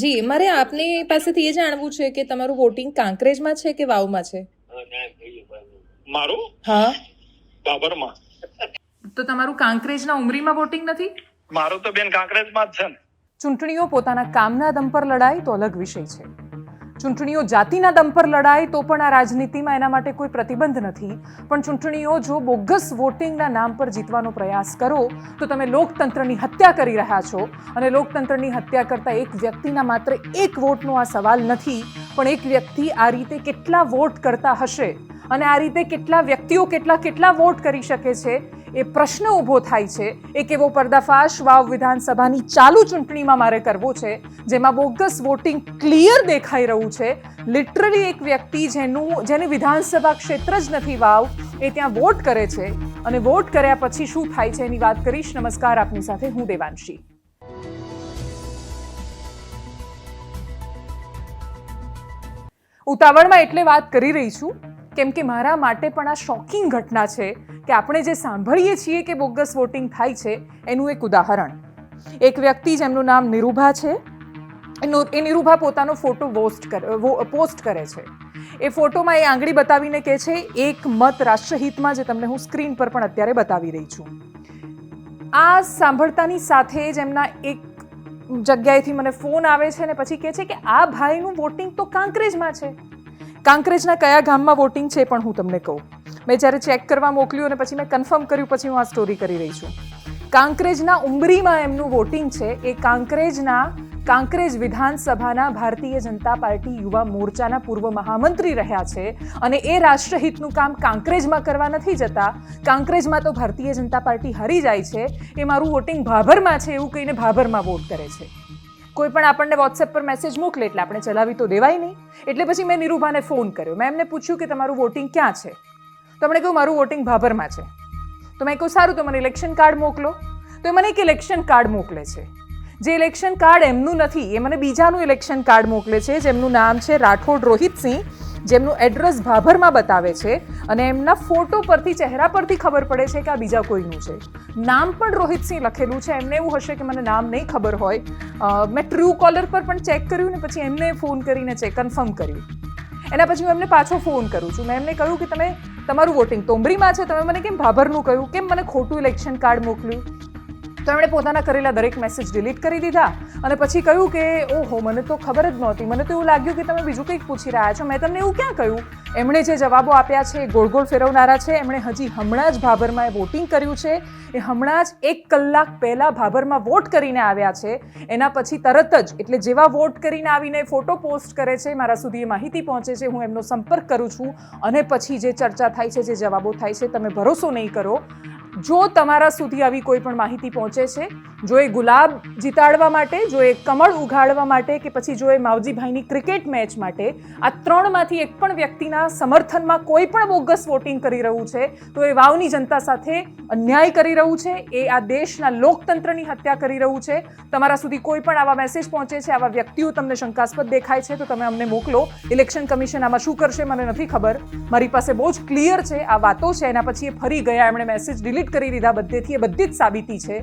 જી મારે આપની પાસેથી એ જાણવું છે કે તમારું વોટિંગ કાંકરેજમાં છે કે વાવમાં છે? મારું? હા. બાબરમાં. તો તમારું કાંકરેજના ઉમરીમાં વોટિંગ નથી? મારું તો બેન કાંકરેજમાં જ છે ને. ચૂંટણીઓ પોતાના કામના દમ પર લડાય તો અલગ વિષય છે. ચૂંટણીઓ જાતિના દમ પર લડાય તો પણ આ રાજનીતિમાં એના માટે કોઈ પ્રતિબંધ નથી. પણ ચૂંટણીઓ જો બોગસ વોટિંગના નામ પર જીતવાનો પ્રયાસ કરો, તો તમે લોકતંત્રની હત્યા કરી રહ્યા છો. અને લોકતંત્રની હત્યા કરતા એક વ્યક્તિના માત્ર એક વોટનો આ સવાલ નથી, પણ એક વ્યક્તિ આ રીતે કેટલા વોટ કરતા હશે? અને આ રીતે કેટલા વ્યક્તિઓ કેટલા કેટલા વોટ કરી શકે છે? એ પ્રશ્ન ઊભો થાય છે. એક એવો પર્દાફાશ વાવ વિધાનસભાની ચાલુ ચૂંટણીમાં મારે કરવો છે, જેમાં બોગસ વોટિંગ ક્લિયર દેખાઈ રહ્યું છે. લિટરલી એક વ્યક્તિ જેનું, જેને વિધાનસભા ક્ષેત્ર જ નથી વાવ, એ ત્યાં વોટ કરે છે. અને વોટ કર્યા પછી શું થાય છે એની વાત કરીશ. નમસ્કાર, આપની સાથે હું દેવાંશી. ઉતાવળમાં એટલે વાત કરી રહી છું, કેમ કે મારા માટે પણ આ શોકિંગ ઘટના છે. કે આપણે જે સાંભળીએ છીએ કે બોગસ વોટિંગ થાય છે, એનું એક ઉદાહરણ. એક વ્યક્તિ જેમનું નામ નિરૂભા છે એ નિરૂભા પોતાનો ફોટો પોસ્ટ કરે પોસ્ટ કરે છે. એ ફોટોમાં એ આંગળી બતાવીને કહે છે, એક મત રાષ્ટ્રહિતમાં જે તમને હું સ્ક્રીન પર પણ અત્યારે બતાવી રહી છું. આ સાંભળતાની સાથે જ એમના એક જગ્યાએથી મને ફોન આવે છે ને પછી કહે છે કે, આ ભાઈનું વોટિંગ તો કાંકરેજમાં છે. કાંકરેજના કયા ગામમાં વોટિંગ છે પણ હું તમને કહું. મેં જ્યારે ચેક કરવા મોકલ્યું અને પછી મેં કન્ફર્મ કર્યું, પછી હું આ સ્ટોરી કરી રહી છું. કાંકરેજના ઉમરીમાં એમનું વોટિંગ છે. એ કાંકરેજના, કાંકરેજ વિધાનસભાના ભારતીય જનતા પાર્ટી યુવા મોરચાના પૂર્વ મહામંત્રી રહ્યા છે અને એ રાષ્ટ્રહિતનું કામ કાંકરેજમાં કરવા નથી જતા. કાંકરેજમાં તો ભારતીય જનતા પાર્ટી હારી જાય છે. એ મારું વોટિંગ ભાભરમાં છે એવું કહીને ભાભરમાં વોટ કરે છે. કોઈ પણ આપણને વોટ્સએપ પર મેસેજ મોકલે એટલે આપણે ચલાવી તો દેવાય નહીં. એટલે પછી મેં નિરૂભાને ફોન કર્યો. મેં એમને પૂછ્યું કે તમારું વોટિંગ ક્યાં છે? તો મને કહ્યું મારું વોટિંગ ભાભરમાં છે. તો મેં કહ્યું સારું, તો મને ઇલેક્શન કાર્ડ મોકલો. તો એ મને એક ઇલેક્શન કાર્ડ મોકલે છે. જે ઇલેક્શન કાર્ડ એમનું નથી, એ મને બીજાનું ઇલેક્શન કાર્ડ મોકલે છે, જેમનું નામ છે રાઠોડ રોહિતસિંહ, જેમનું એડ્રેસ ભાભરમાં બતાવે છે અને એમના ફોટો પરથી, ચહેરા પરથી ખબર પડે છે કે આ બીજા કોઈનું છે. નામ પણ રોહિતસિંહ લખેલું છે, એમને એવું હશે કે મને નામ નહીં ખબર હોય. મેં ટ્રુ કોલર પર પણ ચેક કર્યું ને પછી એમને ફોન કરીને ચેક કન્ફર્મ કર્યું. એના પછી હું એમને પાછો ફોન કરું છું. મેં એમને કહ્યું કે તમે તમારું વોટિંગ તોમરીમાં છે, તમે મને કેમ ભાભરનું કહ્યું? કેમ મને ખોટું ઇલેક્શન કાર્ડ મોકલ્યું? તો એમણે પોતાના કરેલા દરેક મેસેજ ડિલીટ કરી દીધા અને પછી કહ્યું કે, ઓહો, મને તો ખબર જ નહોતી. મને તો એવું લાગ્યું કે તમે બીજું કંઈક પૂછી રહ્યા છો. મેં તમને એવું ક્યાં કહ્યું? એમણે જે જવાબો આપ્યા છે એ ગોળ ગોળ ફેરવનારા છે, એમણે હજી હમણાં જ ભાભરમાં એ વોટિંગ કર્યું છે, એ હમણાં જ એક કલાક પહેલાં ભાભરમાં વોટ કરીને આવ્યા છે. એના પછી તરત જ, એટલે જેવા વોટ કરીને આવીને ફોટો પોસ્ટ કરે છે, મારા સુધી એ માહિતી પહોંચે છે, હું એમનો સંપર્ક કરું છું અને પછી જે ચર્ચા થાય છે, જે જવાબો થાય છે, તમે ભરોસો નહીં કરો. જો તમારા સુધી આવી કોઈ પણ માહિતી પહોંચે છે જો એ ગુલાબ જીતાડવા માટે, જો એ કમળ ઉઘાડવા માટે કે પછી જો એ માવજીભાઈની ક્રિકેટ મેચ માટે, આ ત્રણમાંથી એક પણ વ્યક્તિના સમર્થનમાં કોઈ પણ બોગસ વોટિંગ કરી રહ્યું છે, તો એ વાવની જનતા સાથે અન્યાય કરી રહ્યું છે, એ આ દેશના લોકતંત્રની હત્યા કરી રહ્યું છે. તમારા સુધી કોઈ પણ આવા મેસેજ પહોંચે છે, આવા વ્યક્તિઓ તમને શંકાસ્પદ દેખાય છે, તો તમે અમને મોકલો. ઇલેક્શન કમિશન આમાં શું કરશે મને નથી ખબર. મારી પાસે બહુ જ ક્લિયર છે, આ વાતો છે, એના પછી એ ફરી ગયા, એમણે મેસેજ ડિલીટ કરી દીધા, બધેથી એ બધી જ સાબિતી છે.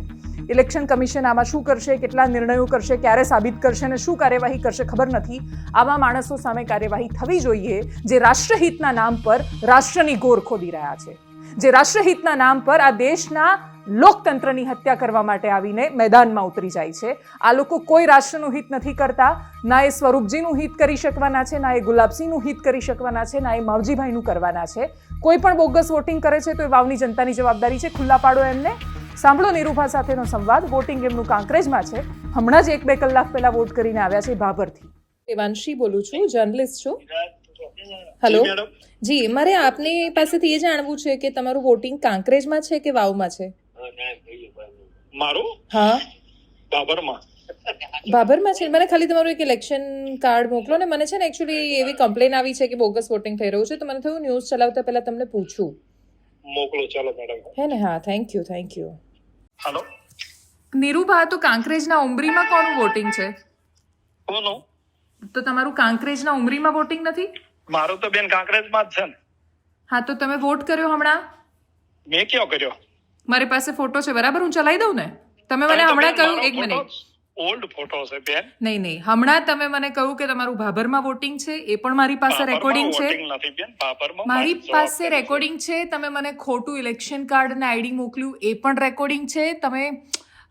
ઇલેક્શન કમિશન આમાં શું કરશે, કેટલા નિર્ણયો કરશે, ક્યારે સાબિત કરશે અને શું કાર્યવાહી કરશે ખબર નથી. આવા માણસો સામે કાર્યવાહી થવી જોઈએ જે રાષ્ટ્રહિતના નામ પર રાષ્ટ્રની ગોર ખોદી રહ્યા છે. જે રાષ્ટ્રહિતના નામ પર આ દેશના લોકતંત્રની હત્યા કરવા માટે આવીને મેદાનમાં ઉતરી જાય છે. આ લોકો કોઈ રાષ્ટ્રનું હિત નથી કરતા, ના એ સ્વરૂપજીનું હિત કરી શકવાના છે, ના એ ગુલાબસિંહનું હિત કરી શકવાના છે, ના એ માવજીભાઈનું કરવાના છે. કોઈ પણ બોગસ વોટિંગ કરે છે તો એ વાવની જનતાની જવાબદારી છે. ખુલ્લા પાડો એમને. સાંભળો નિરૂભા સાથેનો સંવાદ. વોટિંગ એમનું કાંકરેજમાં છે. હમણાં જ એક બે કલાક પહેલા વોટ કરીને આવ્યા છે ભાભરથી. દેવાંશી બોલું છું જર્નલિસ્ટ છું. હેલો જી મારે આપની પાસેથી એ જાણવું છે કે તમારું વોટિંગ કાંકરેજમાં છે કે વાવમાં છે? મારું? હા. બાબરમાં બાબરમાં છે. મને ખાલી તમારું એક ઇલેક્શન કાર્ડ મોકલો ને. મને છે ને એકચ્યુઅલી એવી કમ્પ્લેન આવી છે કે બોગસ વોટિંગ થઈ રહ્યું છે. તો મને થયું ન્યૂઝ ચલાવતા પહેલા તમને પૂછું. મોકલો ચાલો મેડમ હે ને? હા thank you thank you hello Nirubha તો કાંકરેજના ઉમરીમાં કોનું વોટિંગ છે? કોનું? તો તમારું કાંકરેજના ઉમરીમાં વોટિંગ નથી? મારું તો બેન કાંકરેજમાં જ છે ને. હા તો તમે વોટ કર્યો હમણાં? મેં કયો કર્યો? મારી પાસે ફોટો છે બરાબર? હું ચલાવી દઉં ને? તમે મને હમણાં કહ્યું એક મિનિટ ઓલ્ડ ફોટો છે બેન. નહીં નહીં. હમણાં તમે મને કહ્યું કે તમારું ભાભરમાં વોટિંગ છે એ પણ મારી પાસે રેકોર્ડિંગ છે. મારી પાસે રેકોર્ડિંગ છે. તમે મને ખોટું ઇલેક્શન કાર્ડ અને આઈડી મોકલ્યું એ પણ રેકોર્ડિંગ છે. તમે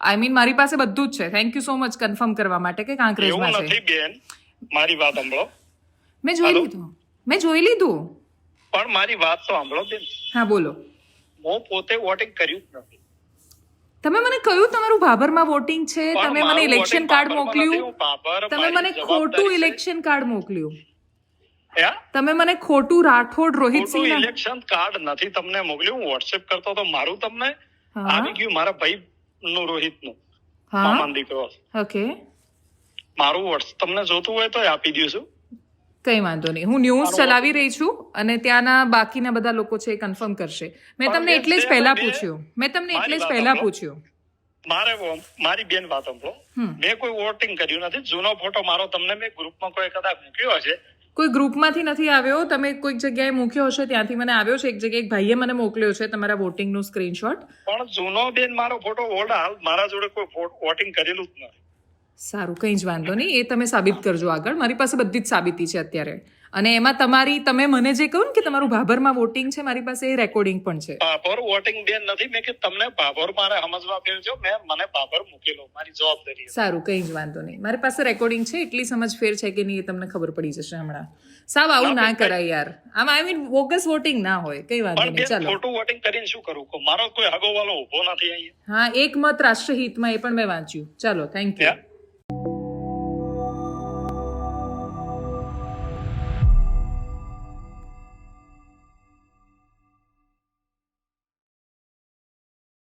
આઈ મીન મારી પાસે બધું જ છે. Thank you so much confirm કરવા માટે કે કાંકરેજમાં છે. નથી બેન. મારી વાત સાંભળો. મેં જોઈ લીધું. મેં જોઈ લીધું. પણ મારી વાત તો સાંભળો બેન. હા બોલો. હું પોતે વોટિંગ કર્યું જ નથી. તમે મને કહ્યું તમારું ભાભરમાં વોટિંગ છે? તમે મને ઇલેક્શન કાર્ડ મોકલ્યું? તમે મને ખોટું ઇલેક્શન કાર્ડ મોકલ્યું. તમે મને ખોટું રાઠોડ રોહિત સિંહ ઇલેક્શન કાર્ડ નથી તમને મોકલ્યું. હું વોટ્સએપ કરતો તો મારું તમને આવી ગયું મારા ભાઈ નું રોહિતનું હા દીકરો. ઓકે મારું વોટ્સ તમને જોતું હોય તો આપી દઈશું કઈ વાંધો નહીં. હું ન્યૂઝ ચલાવી રહી છું અને ત્યાંના બાકીના બધા લોકો છે એ કન્ફર્મ કરશે. મેં તમને એટલે જ પહેલા પૂછ્યું. મેં તમને એટલે જ પહેલા પૂછ્યું. મારે મારી બેન વાત સાંભળો. મેં કોઈ વોટિંગ કર્યું નથી. જૂનો ફોટો મારો તમને મેં ગ્રુપમાં કોઈ કદાચ મૂક્યો હશે. કોઈ ગ્રુપમાંથી નથી આવ્યો. તમે કોઈક જગ્યાએ મૂક્યો હશે ત્યાંથી મને આવ્યો છે. એક જગ્યાએ એક ભાઈએ મને મોકલ્યો છે તમારા વોટિંગનું સ્ક્રીનશોટ પણ જૂનો બેન મારો ફોટો ઓલ્ડ હાલ. મારા જોડે કોઈ વોટિંગ કરેલું જ નથી. સારું કંઈ જ વાંધો નહીં. એ તમે સાબિત કરજો આગળ. મારી પાસે બધી જ સાબિતી છે અત્યારે. અને એમાં તમારી તમે મને જે કહ્યું કે તમારું ભાભરમાં વોટિંગ છે મારી પાસે એ રેકોર્ડિંગ પણ છે. ભાભર વોટિંગ બેન નથી. મેં કે તમને ભાભર મારે સમજવા ફેરજો મેં મને ભાભર મૂકેલો મારી જવાબદારી સારું કંઈ જ વાંધો નહીં. મારી પાસે રેકોર્ડિંગ છે એટલી સમજ ફેર છે કે નહીં એ તમને ખબર પડી જશે હમણાં. સાવ આવું ના કરાય યાર. આમ આઈ મીન બોગસ વોટિંગ ના હોય. કઈ વાંધો નહીં. ચાલો. ખોટું વોટિંગ કરીને શું કરું કો મારો કોઈ હગો વાળો ઊભો નથી અહીંયા. હા એક મત રાષ્ટ્રહિતમાં એ પણ મેં વાંચ્યું. ચાલો થેન્ક યુ.